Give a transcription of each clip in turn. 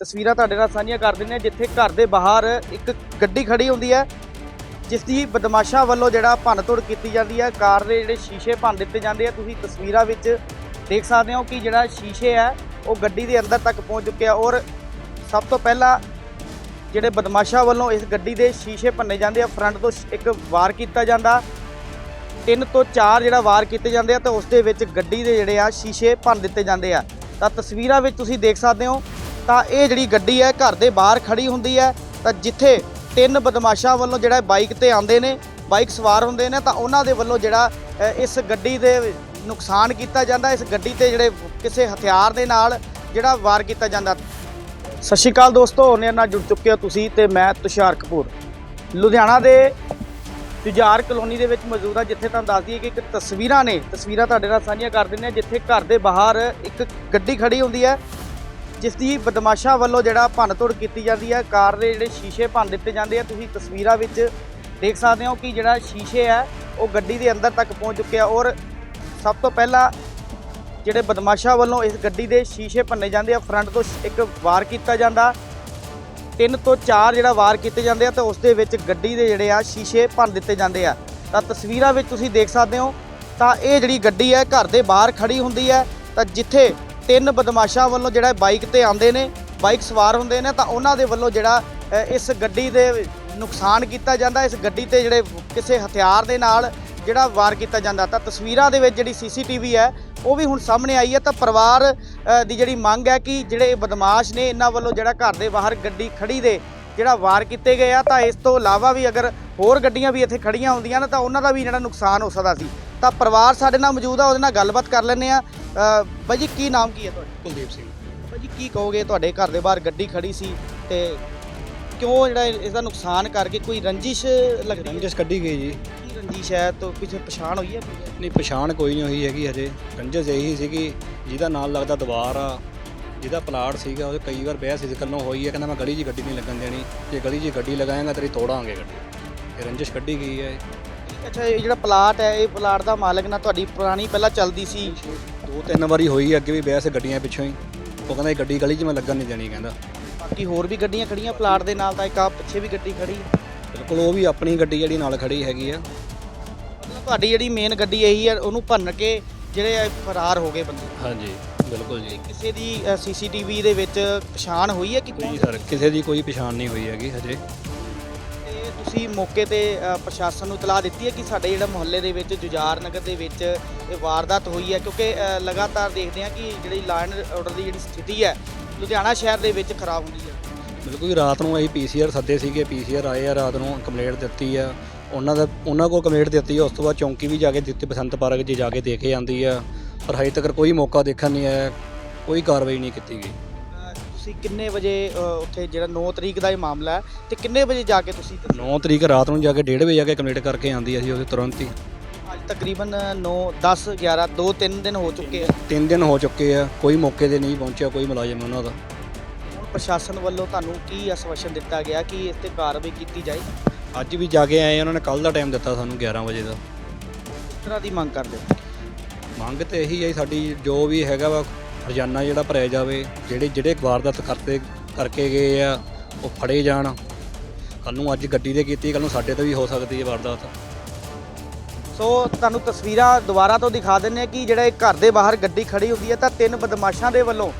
ਤਸਵੀਰਾਂ ਤੁਹਾਡੇ ਨਾਲ ਸਾਂਝੀਆਂ ਕਰ ਦਿੰਦੇ ਹਾਂ, ਜਿੱਥੇ ਘਰ ਦੇ ਬਾਹਰ ਇੱਕ ਗੱਡੀ ਖੜੀ ਹੁੰਦੀ ਹੈ, ਜਿਸ ਦੀ ਬਦਮਾਸ਼ਾਂ ਵੱਲੋਂ ਜਿਹੜਾ ਭੰਨਤੋੜ ਕੀਤੀ ਜਾਂਦੀ ਹੈ, ਕਾਰ ਦੇ ਜਿਹੜੇ ਸ਼ੀਸ਼ੇ ਭੰਨ ਦਿੱਤੇ ਜਾਂਦੇ ਆ, ਤੁਸੀਂ ਤਸਵੀਰਾਂ ਵਿੱਚ ਦੇਖ ਸਕਦੇ ਹੋ ਕਿ ਜਿਹੜਾ ਸ਼ੀਸ਼ੇ ਹੈ, ਉਹ ਗੱਡੀ ਦੇ ਅੰਦਰ ਤੱਕ ਪਹੁੰਚ ਚੁੱਕਿਆ ਔਰ ਸਭ ਤੋਂ ਪਹਿਲਾਂ ਜਿਹੜੇ ਬਦਮਾਸ਼ਾਂ ਵੱਲੋਂ ਇਸ ਗੱਡੀ ਦੇ ਸ਼ੀਸ਼ੇ ਭੰਨੇ ਜਾਂਦੇ ਆ, ਫਰੰਟ ਤੋਂ ਇੱਕ ਵਾਰ ਕੀਤਾ ਜਾਂਦਾ, ਤਿੰਨ ਤੋਂ ਚਾਰ ਜਿਹੜਾ ਵਾਰ ਕੀਤੇ ਜਾਂਦੇ ਆ, ਤੇ ਉਸ ਦੇ ਵਿੱਚ ਗੱਡੀ ਦੇ ਜਿਹੜੇ ਆ, ਸ਼ੀਸ਼ੇ ਭੰਨ ਦਿੱਤੇ ਜਾਂਦੇ ਆ। ਤਾਂ ਤਸਵੀਰਾਂ ਵਿੱਚ ਤੁਸੀਂ ਦੇਖ ਸਕਦੇ ਹੋ ਤਾਂ ਇਹ ਜਿਹੜੀ ਗੱਡੀ ਹੈ, ਘਰ ਦੇ ਬਾਹਰ ਖੜੀ ਹੁੰਦੀ ਹੈ। ਤਾਂ ਜਿੱਥੇ ਤਿੰਨ ਬਦਮਾਸ਼ਾਂ ਵੱਲੋਂ ਜਿਹੜਾ ਬਾਈਕ ਤੇ ਆਉਂਦੇ ਨੇ, ਬਾਈਕ ਸਵਾਰ ਹੁੰਦੇ ਨੇ, ਤਾਂ ਉਹਨਾਂ ਦੇ ਵੱਲੋਂ ਜਿਹੜਾ ਇਸ ਗੱਡੀ ਦੇ ਨੁਕਸਾਨ ਕੀਤਾ ਜਾਂਦਾ। ਇਸ ਗੱਡੀ ਤੇ ਜਿਹੜੇ ਕਿਸੇ ਹਥਿਆਰ ਦੇ ਨਾਲ ਜਿਹੜਾ ਵਾਰ ਕੀਤਾ ਜਾਂਦਾ। ਸਤਿ ਸ਼੍ਰੀ ਅਕਾਲ ਦੋਸਤੋ ਉਹਨੇ ਨਾਲ ਜੁੜ ਚੁੱਕੇ ਹੋ ਤੁਸੀਂ ਤੇ ਮੈਂ ਤੁਸ਼ਾਰ ਕਪੂਰ। ਲੁਧਿਆਣਾ ਦੇ ਜੁਝਾਰ ਕਲੋਨੀ ਦੇ ਵਿੱਚ ਮੌਜੂਦ ਆ ਜਿੱਥੇ ਤੁਹਾਨੂੰ ਦੱਸ ਦਈਏ ਕਿ ਇੱਕ ਤਸਵੀਰਾਂ ਨੇ, ਤਸਵੀਰਾਂ ਤੁਹਾਡੇ ਨਾਲ ਸਾਂਝੀਆਂ ਕਰ ਦਿੰਦੇ ਆ ਜਿੱਥੇ ਘਰ ਦੇ ਬਾਹਰ ਇੱਕ ਗੱਡੀ ਖੜੀ ਹੁੰਦੀ ਹੈ। ਜਿਸ ਦੀ ਬਦਮਾਸ਼ਾਂ ਵੱਲੋਂ ਜਿਹੜਾ ਭੰਨਤੋੜ ਕੀਤੀ ਜਾਂਦੀ ਹੈ, ਕਾਰ ਦੇ ਜਿਹੜੇ ਸ਼ੀਸ਼ੇ ਭੰਨ ਦਿੱਤੇ ਜਾਂਦੇ ਆ, ਤੁਸੀਂ ਤਸਵੀਰਾਂ ਵਿੱਚ ਦੇਖ ਸਕਦੇ ਹੋ ਕਿ ਜਿਹੜਾ ਸ਼ੀਸ਼ੇ ਹੈ, ਉਹ ਗੱਡੀ ਦੇ ਅੰਦਰ ਤੱਕ ਪਹੁੰਚ ਚੁੱਕਿਆ ਔਰ ਸਭ ਤੋਂ ਪਹਿਲਾਂ ਜਿਹੜੇ ਬਦਮਾਸ਼ਾਂ ਵੱਲੋਂ ਇਸ ਗੱਡੀ ਦੇ ਸ਼ੀਸ਼ੇ ਭੰਨੇ ਜਾਂਦੇ ਆ, ਫਰੰਟ ਤੋਂ ਇੱਕ ਵਾਰ ਕੀਤਾ ਜਾਂਦਾ। ਤਿੰਨ ਤੋਂ ਚਾਰ ਜਿਹੜਾ ਵਾਰ ਕੀਤੇ ਜਾਂਦੇ ਆ ਤੇ ਉਸ ਦੇ ਵਿੱਚ ਗੱਡੀ ਦੇ ਜਿਹੜੇ ਆ, ਸ਼ੀਸ਼ੇ ਭੰਨ ਦਿੱਤੇ ਜਾਂਦੇ ਆ। ਤਾਂ ਤਸਵੀਰਾਂ ਵਿੱਚ ਤੁਸੀਂ ਦੇਖ ਸਕਦੇ ਹੋ, ਤਾਂ ਇਹ ਜਿਹੜੀ ਗੱਡੀ ਹੈ, ਘਰ ਦੇ ਬਾਹਰ ਖੜੀ ਹੁੰਦੀ ਹੈ, ਤਾਂ ਜਿੱਥੇ ਤਿੰਨ ਬਦਮਾਸ਼ਾਂ ਵੱਲੋਂ ਜਿਹੜਾ ਬਾਈਕ ਤੇ ਆਉਂਦੇ ਨੇ, ਬਾਈਕ ਸਵਾਰ ਹੁੰਦੇ ਨੇ, ਤਾਂ ਉਹਨਾਂ ਦੇ ਵੱਲੋਂ ਜਿਹੜਾ ਇਸ ਗੱਡੀ ਦੇ ਨੁਕਸਾਨ ਕੀਤਾ ਜਾਂਦਾ, ਇਸ ਗੱਡੀ ਤੇ ਜਿਹੜੇ ਕਿਸੇ ਹਥਿਆਰ ਦੇ ਨਾਲ ਜਿਹੜਾ ਵਾਰ ਕੀਤਾ ਜਾਂਦਾ। ਤਾਂ ਤਸਵੀਰਾਂ ਦੇ ਵਿੱਚ ਜਿਹੜੀ ਸੀਸੀਟੀਵੀ ਹੈ, ਉਹ ਵੀ ਹੁਣ ਸਾਹਮਣੇ ਆਈ ਹੈ। ਤਾਂ ਪਰਿਵਾਰ ਦੀ ਜਿਹੜੀ ਮੰਗ ਹੈ ਕਿ ਜਿਹੜੇ ਬਦਮਾਸ਼ ਨੇ, ਇਹਨਾਂ ਵੱਲੋਂ ਜਿਹੜਾ ਘਰ ਦੇ ਬਾਹਰ ਗੱਡੀ ਖੜੀ ਦੇ ਜਿਹੜਾ ਵਾਰ ਕੀਤੇ ਗਏ ਆ, ਤਾਂ ਇਸ ਤੋਂ ਇਲਾਵਾ ਵੀ ਅਗਰ ਹੋਰ ਗੱਡੀਆਂ ਵੀ ਇੱਥੇ ਖੜੀਆਂ ਹੁੰਦੀਆਂ ਨੇ, ਤਾਂ ਉਹਨਾਂ ਦਾ ਵੀ ਜਿਹੜਾ ਨੁਕਸਾਨ ਹੋ ਸਕਦਾ ਸੀ। ਤਾਂ ਪਰਿਵਾਰ ਸਾਡੇ ਨਾਲ ਮੌਜੂਦ ਆ, ਉਹਦੇ ਨਾਲ ਗੱਲਬਾਤ ਕਰ ਲੈਂਦੇ ਆ। ਬਾਈ ਜੀ ਕੀ ਨਾਮ ਕੀ ਹੈ ਤੁਹਾਡਾ? ਕੁਲਦੀਪ ਸਿੰਘ। ਬਾਈ ਜੀ ਕੀ ਕਹੋਗੇ? ਤੁਹਾਡੇ ਘਰ ਦੇ ਬਾਹਰ ਗੱਡੀ ਖੜੀ ਸੀ ਤੇ ਕਿਉਂ ਜਿਹੜਾ ਇਸ ਦਾ ਨੁਕਸਾਨ ਕਰਕੇ ਕੋਈ ਰੰਜਿਸ਼ ਲੱਗਦੀ ਹੈ? ਰੰਜਸ ਕੱਢੀ ਗਈ ਜੀ। ਕੀ ਰੰਜਿਸ਼ ਹੈ? ਤਾਂ ਪਿੱਛੇ ਪਛਾਣ ਹੋਈ ਹੈ? ਨਹੀਂ ਪਛਾਣ ਕੋਈ ਨਹੀਂ ਹੋਈ ਹੈਗੀ ਹਜੇ। ਰੰਜਸ ਇਹੀ ਸੀਗੀ ਜਿਹਦਾ ਨਾਲ ਲੱਗਦਾ ਦੀਵਾਰ ਆ ਜਿਹਦਾ ਪਲਾਟ ਸੀਗਾ ਉਹ ਕਈ ਵਾਰ ਬਹਿਸ ਇਸ ਗੱਲੋਂ ਹੋਈ ਹੈ ਕਹਿੰਦਾ ਮੈਂ ਗਲੀ 'ਚ ਗੱਡੀ ਨਹੀਂ ਲੱਗਣ ਦੇਣੀ। ਜੇ ਗਲੀ 'ਚ ਗੱਡੀ ਲਗਾਏਗਾ ਤੇਰੀ ਤੋੜਾਂਗੇ ਗੱਡੀ। ਇਹ ਰੰਜਸ ਕੱਢੀ ਗਈ ਹੈ। ਅੱਛਾ ਇਹ ਜਿਹੜਾ ਪਲਾਟ ਹੈ ਇਹ ਪਲਾਟ ਦਾ ਮਾਲਕ ਨਾਲ ਤੁਹਾਡੀ ਪੁਰਾਣੀ ਪਹਿਲਾਂ ਚੱਲਦੀ ਸੀ? ਦੋ ਤਿੰਨ ਵਾਰੀ ਹੋਈ ਹੈ ਅੱਗੇ ਵੀ ਬਹਿਸ ਗੱਡੀਆਂ ਪਿੱਛੋਂ ਹੀ। ਉਹ ਕਹਿੰਦਾ ਇਹ ਗੱਡੀ ਗਲੀ 'ਚ ਮੈਂ ਲੱਗਣ ਨਹੀਂ ਦੇਣੀ ਕਹਿੰਦਾ। ਬਾਕੀ ਹੋਰ ਵੀ ਗੱਡੀਆਂ ਖੜੀਆਂ ਪਲਾਟ ਦੇ ਨਾਲ ਤਾਂ ਇੱਕ ਆ ਪਿੱਛੇ ਵੀ ਗੱਡੀ ਖੜੀ। ਹੈ। ਬਿਲਕੁਲ ਉਹ ਵੀ ਆਪਣੀ ਗੱਡੀ ਜਿਹੜੀ ਨਾਲ ਖੜੀ ਹੈਗੀ ਆ। ਮਤਲਬ ਤੁਹਾਡੀ ਜਿਹੜੀ ਮੇਨ ਗੱਡੀ ਇਹੀ ਹੈ ਉਹਨੂੰ ਭੰਨ ਕੇ ਜਿਹੜੇ ਇਹ ਫਰਾਰ ਹੋ ਗਏ ਬੰਦੇ। ਹਾਂਜੀ ਬਿਲਕੁਲ ਜੀ। ਕਿਸੇ ਦੀ ਸੀਸੀਟੀਵੀ ਦੇ ਵਿੱਚ ਪਛਾਣ ਹੋਈ ਹੈ ਕਿ ਕੌਣ ਨਹੀਂ ਸਰ ਕਿਸੇ ਦੀ ਕੋਈ ਪਛਾਣ ਨਹੀਂ ਹੋਈ ਹੈਗੀ ਹਜੇ। ਤੁਸੀਂ ਮੌਕੇ ਤੇ ਅ, ਪ੍ਰਸ਼ਾਸਨ ਨੂੰ ਇਤਲਾਹ ਦਿੱਤੀ ਹੈ ਕਿ ਸਾਡੇ ਜਿਹੜਾ ਮੁਹੱਲੇ ਦੇ ਵਿੱਚ ਜੁਝਾਰ ਨਗਰ ਦੇ ਵਿੱਚ ਇਹ ਵਾਰਦਾਤ ਹੋਈ ਹੈ? ਕਿਉਂਕਿ ਅ, ਲਗਾਤਾਰ ਦੇਖਦੇ ਹਾਂ ਕਿ ਜਿਹੜੀ ਲਾਈਨ ਆਰਡਰ ਦੀ ਜਿਹੜੀ ਸਥਿਤੀ ਹੈ ਲੁਧਿਆਣਾ ਸ਼ਹਿਰ ਦੇ ਵਿੱਚ ਖਰਾਬ ਹੁੰਦੀ ਹੈ। ਬਿਲਕੁਲ ਜੀ ਰਾਤ ਨੂੰ ਅਸੀਂ ਪੀਸੀਆਰ ਸੱਦੇ ਸੀਗੇ ਪੀਸੀਆਰ ਆਏ ਆ ਰਾਤ ਨੂੰ ਕੰਪਲੇਂਟ ਦਿੱਤੀ ਆ। ਉਹਨਾਂ ਦਾ ਉਹਨਾਂ ਕੋਲ ਕੰਪਲੇਂਟ ਦਿੱਤੀ ਆ ਉਸ ਤੋਂ ਬਾਅਦ ਚੌਂਕੀ ਵੀ ਜਾ ਕੇ ਦਿੱਤੀ ਬਸੰਤ ਪਾਰਕ 'ਚ ਜਾ ਕੇ ਦੇ ਕੇ ਆਂਦੀ ਆ। ਪਰ ਹਜੇ ਤੱਕ ਕੋਈ ਮੌਕਾ ਦੇਖਣ ਨਹੀਂ ਆਇਆ ਕੋਈ ਕਾਰਵਾਈ ਨਹੀਂ ਕੀਤੀ ਗਈ। ਤੁਸੀਂ ਕਿੰਨੇ ਵਜੇ ਅ, ਉੱਥੇ ਜਿਹੜਾ 9 ਤਰੀਕ ਦਾ ਇਹ ਮਾਮਲਾ ਹੈ ਤੇ ਕਿੰਨੇ ਵਜੇ ਜਾ ਕੇ ਤੁਸੀਂ ਦੱਸਿਆ? 9 ਤਰੀਕ ਰਾਤ ਨੂੰ ਜਾ ਕੇ 1:30 ਵਜੇ ਜਾ ਕੇ ਕੰਪਲੇਂਟ ਕਰਕੇ ਆਂਦੀ ਆ ਸੀ ਉਹਦੇ ਤੁਰੰਤ ਹੀ। ਅੱਜ ਤਕਰੀਬਨ 9 10 11 2 3 ਦਿਨ ਹੋ ਚੁੱਕੇ ਆ। ਤਿੰਨ ਦਿਨ ਹੋ ਚੁੱਕੇ ਆ ਕੋਈ ਮੌਕੇ ਤੇ ਨਹੀਂ ਪਹੁੰਚਿਆ ਕੋਈ ਮੁਲਾਜ਼ਮ ਉਹਨਾਂ ਦਾ। ਹੁਣ ਪ੍ਰਸ਼ਾਸਨ ਵੱਲੋਂ ਤੁਹਾਨੂੰ ਕੀ ਆਸ਼ਵਾਸਨ ਦਿੱਤਾ ਗਿਆ ਕਿ ਇਸ ਤੇ ਕਾਰਵਾਈ ਕੀਤੀ ਜਾਏ? ਅੱਜ ਵੀ ਜਾ ਕੇ ਆਏ ਉਹਨਾਂ ਨੇ ਕੱਲ ਦਾ ਟਾਈਮ ਦਿੱਤਾ ਸਾਨੂੰ 11 ਵਜੇ ਦਾ। ਤਰ੍ਹਾਂ ਦੀ ਮੰਗ ਕਰਦੇ ਹੋ? ਮੰਗ ਤੇ ਇਹੀ ਹੈ ਸਾਡੀ ਜੋ ਵੀ ਹੈਗਾ ਵਾ ਰੋਜ਼ਾਨਾ ਜਿਹੜਾ ਭਰਿਆ ਜਾਵੇ, ਜਿਹੜੇ ਜਿਹੜੇ ਵਾਰਦਾਤ ਕਰਦੇ ਕਰਕੇ ਗਏ ਆ, ਉਹ ਫੜੇ ਜਾਣ। ਕੱਲ ਨੂੰ ਅੱਜ ਗੱਡੀ ਦੇ ਕੀਤੀ ਕੱਲ ਨੂੰ ਸਾਡੇ ਤੇ ਵੀ ਹੋ ਸਕਦੀ ਹੈ ਵਾਰਦਾਤ। ਸੋ ਤੁਹਾਨੂੰ ਤਸਵੀਰਾਂ ਦੁਬਾਰਾ ਤੋਂ ਦਿਖਾ ਦਿੰਨੇ ਆ ਕਿ ਜਿਹੜਾ ਇਹ ਘਰ ਦੇ ਬਾਹਰ ਗੱਡੀ ਖੜੀ ਹੁੰਦੀ ਹੈ ਤਾਂ ਤਿੰਨ ਬਦਮਾਸ਼ਾਂ ਦੇ ਵੱਲੋਂ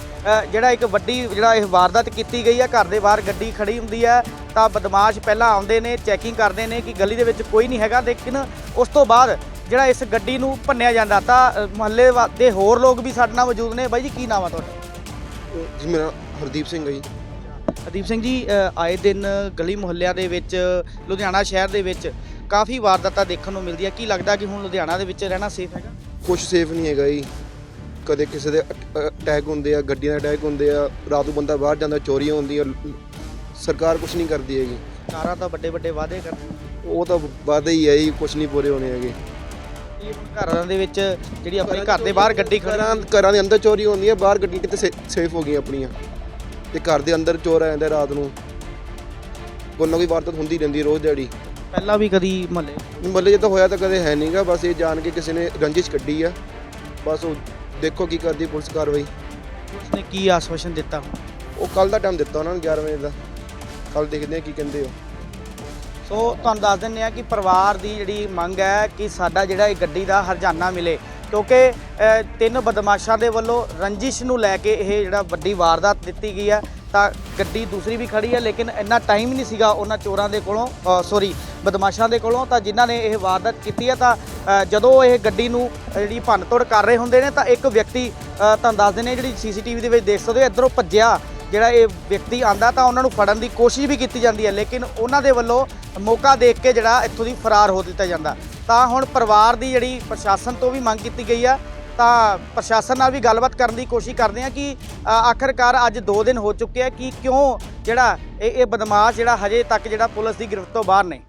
ਜਿਹੜਾ ਇੱਕ ਵੱਡੀ, ਜਿਹੜਾ ਇਹ ਵਾਰਦਾਤ ਕੀਤੀ ਗਈ ਹੈ, ਘਰ ਦੇ ਬਾਹਰ ਗੱਡੀ ਖੜੀ ਹੁੰਦੀ ਹੈ, ਤਾਂ ਬਦਮਾਸ਼ ਪਹਿਲਾਂ ਆਉਂਦੇ ਨੇ, ਚੈਕਿੰਗ ਕਰਦੇ ਨੇ ਕਿ ਗਲੀ ਦੇ ਵਿੱਚ ਕੋਈ ਨਹੀਂ ਹੈਗਾ, ਲੇਕਿਨ ਉਸ ਤੋਂ ਬਾਅਦ ਜਿਹੜਾ ਇਸ ਗੱਡੀ ਨੂੰ ਭੰਨਿਆ ਜਾਂਦਾ ਤਾਂ ਮੁਹੱਲੇ ਦੇ ਹੋਰ ਲੋਕ ਵੀ ਸਾਡੇ ਨਾਲ ਮੌਜੂਦ ਨੇ। ਬਾਈ ਜੀ ਕੀ ਨਾਮ ਆ ਤੁਹਾਡਾ? ਜੀ ਮੇਰਾ ਹਰਦੀਪ ਸਿੰਘ ਹੈ ਜੀ। ਅਦੀਪ ਸਿੰਘ ਜੀ ਆਏ ਦਿਨ ਗਲੀ ਮੁਹੱਲਿਆਂ ਦੇ ਵਿੱਚ ਲੁਧਿਆਣਾ ਸ਼ਹਿਰ ਦੇ ਵਿੱਚ ਕਾਫੀ ਵਾਰਦਾਤਾਂ ਦੇਖਣ ਨੂੰ ਮਿਲਦੀ ਹੈ ਕੀ ਲੱਗਦਾ ਕਿ ਹੁਣ ਲੁਧਿਆਣਾ ਦੇ ਵਿੱਚ ਰਹਿਣਾ ਸੇਫ ਹੈਗਾ? ਕੁਝ ਸੇਫ ਨਹੀਂ ਹੈਗਾ ਜੀ। ਕਦੇ ਕਿਸੇ ਦੇ ਅਟੈਕ ਹੁੰਦੇ ਆ ਗੱਡੀਆਂ ਦੇ ਅਟੈਕ ਹੁੰਦੇ ਆ ਰਾਤ ਨੂੰ ਬੰਦਾ ਬਾਹਰ ਜਾਂਦਾ ਚੋਰੀਆਂ ਹੁੰਦੀਆਂ ਸਰਕਾਰ ਕੁਝ ਨਹੀਂ ਕਰਦੀ ਹੈਗੀ। ਕਾਰਾਂ ਤਾਂ ਵੱਡੇ ਵੱਡੇ ਵਾਅਦੇ ਕਰਦੇ ਉਹ ਤਾਂ ਵਾਅਦੇ ਹੀ ਹੈ ਜੀ ਕੁਝ ਨਹੀਂ ਪੂਰੇ ਹੋਣੇ ਹੈਗੇ। ਘਰਾਂ ਦੇ ਵਿੱਚ ਜਿਹੜੀ ਆਪਣੇ ਘਰ ਦੇ ਬਾਹਰ ਗੱਡੀ ਖੜੀ ਘਰਾਂ ਘਰਾਂ ਦੇ ਅੰਦਰ ਚੋਰੀ ਹੁੰਦੀ ਹੈ ਬਾਹਰ ਗੱਡੀਆਂ ਕਿਤੇ ਸੇਫ ਹੋ ਗਈਆਂ ਆਪਣੀਆਂ। ਤੇ ਘਰ ਦੇ ਅੰਦਰ ਚੋਰ ਆ ਜਾਂਦੇ ਰਾਤ ਨੂੰ। ਕੋਈ ਨਾ ਕੋਈ ਵਾਰਦਾਤ ਹੁੰਦੀ ਰਹਿੰਦੀ ਰੋਜ਼ ਦਿਹਾੜੀ। ਪਹਿਲਾਂ ਵੀ ਕਦੀ ਮਹੱਲੇ? ਮੱਲੇ ਜੇ ਤਾਂ ਹੋਇਆ ਤਾਂ ਕਦੇ ਹੈ ਨਹੀਂਗਾ ਬਸ ਇਹ ਜਾਣ ਕੇ ਕਿਸੇ ਨੇ ਰੰਜਿਸ਼ ਕੱਢੀ ਆ। ਬਸ ਉਹ ਦੇਖੋ ਕੀ ਕਰਦੀ ਪੁਲਿਸ ਕਾਰਵਾਈ। ਉਸਨੇ ਕੀ ਆਸ਼ਵਾਸਨ ਦਿੱਤਾ? ਉਹ ਕੱਲ ਦਾ ਟਾਈਮ ਦਿੱਤਾ ਉਹਨਾਂ ਨੂੰ 11 ਵਜੇ ਦਾ। ਕੱਲ ਦੇਖਦੇ ਆ ਕੀ ਕਹਿੰਦੇ ਹੋ ਸੋ ਤੁਹਾਨੂੰ ਦੱਸ ਦਿੰਦੇ ਆ ਕਿ ਪਰਿਵਾਰ ਦੀ ਜਿਹੜੀ ਮੰਗ ਹੈ ਕਿ ਸਾਡਾ ਜਿਹੜਾ ਇਹ ਗੱਡੀ ਦਾ ਹਰਜਾਨਾ ਮਿਲੇ ਕਿਉਂਕਿ ਤਿੰਨ ਬਦਮਾਸ਼ਾਂ ਦੇ ਵੱਲੋਂ ਰੰਜਿਸ਼ ਨੂੰ ਲੈ ਕੇ ਇਹ ਜਿਹੜਾ ਵੱਡੀ ਵਾਰਦਾਤ ਦਿੱਤੀ ਗਈ ਹੈ ਤਾਂ ਗੱਡੀ ਦੂਸਰੀ ਵੀ ਖੜੀ ਹੈ ਲੇਕਿਨ ਇੰਨਾ ਟਾਈਮ ਨਹੀਂ ਸੀਗਾ ਉਹਨਾਂ ਚੋਰਾਂ ਦੇ ਕੋਲੋਂ ਸੌਰੀ ਬਦਮਾਸ਼ਾਂ ਦੇ ਕੋਲੋਂ ਤਾਂ ਜਿਨ੍ਹਾਂ ਨੇ ਇਹ ਵਾਰਦਾਤ ਕੀਤੀ ਹੈ ਤਾਂ ਜਦੋਂ ਇਹ ਗੱਡੀ ਨੂੰ ਅ, ਜਿਹੜੀ ਭੰਨਤੋੜ ਕਰ ਰਹੇ ਹੁੰਦੇ ਨੇ ਤਾਂ ਇੱਕ ਵਿਅਕਤੀ ਤੁਹਾਨੂੰ ਦੱਸ ਦਿੰਦੇ ਹਾਂ ਜਿਹੜੀ ਸੀਸੀਟੀਵੀ ਦੇ ਵਿੱਚ ਦੇਖ ਸਕਦੇ ਹੋ ਇੱਧਰੋਂ ਭੱਜਿਆ ਜਿਹੜਾ ਇਹ ਵਿਅਕਤੀ ਆਂਦਾ ਤਾਂ ਉਹਨਾਂ ਨੂੰ ਫੜਨ ਦੀ ਕੋਸ਼ਿਸ਼ ਵੀ ਕੀਤੀ ਜਾਂਦੀ ਹੈ ਲੇਕਿਨ ਉਹਨਾਂ ਦੇ ਵੱਲੋਂ ਮੌਕਾ ਦੇਖ ਕੇ ਜਿਹੜਾ ਇੱਥੋਂ ਦੀ ਫਰਾਰ ਹੋ ਦਿੱਤਾ ਜਾਂਦਾ। ਤਾਂ ਹੁਣ ਪਰਿਵਾਰ ਦੀ ਜਿਹੜੀ ਪ੍ਰਸ਼ਾਸਨ ਤੋਂ ਵੀ ਮੰਗ ਕੀਤੀ ਗਈ ਆ ਤਾਂ ਪ੍ਰਸ਼ਾਸਨ ਨਾਲ ਵੀ ਗੱਲਬਾਤ ਕਰਨ ਦੀ ਕੋਸ਼ਿਸ਼ ਕਰਦੇ ਆ ਕਿ ਅ, ਆਖਰਕਾਰ ਅੱਜ 2 ਦਿਨ ਹੋ ਚੁੱਕੇ ਆ ਕਿ ਕਿਉਂ ਜਿਹੜਾ ਇਹ ਇਹ ਬਦਮਾਸ਼ ਜਿਹੜਾ ਹਜੇ ਤੱਕ ਜਿਹੜਾ ਪੁਲਿਸ ਦੀ ਗ੍ਰਿਫਤ ਤੋਂ ਬਾਹਰ ਨੇ।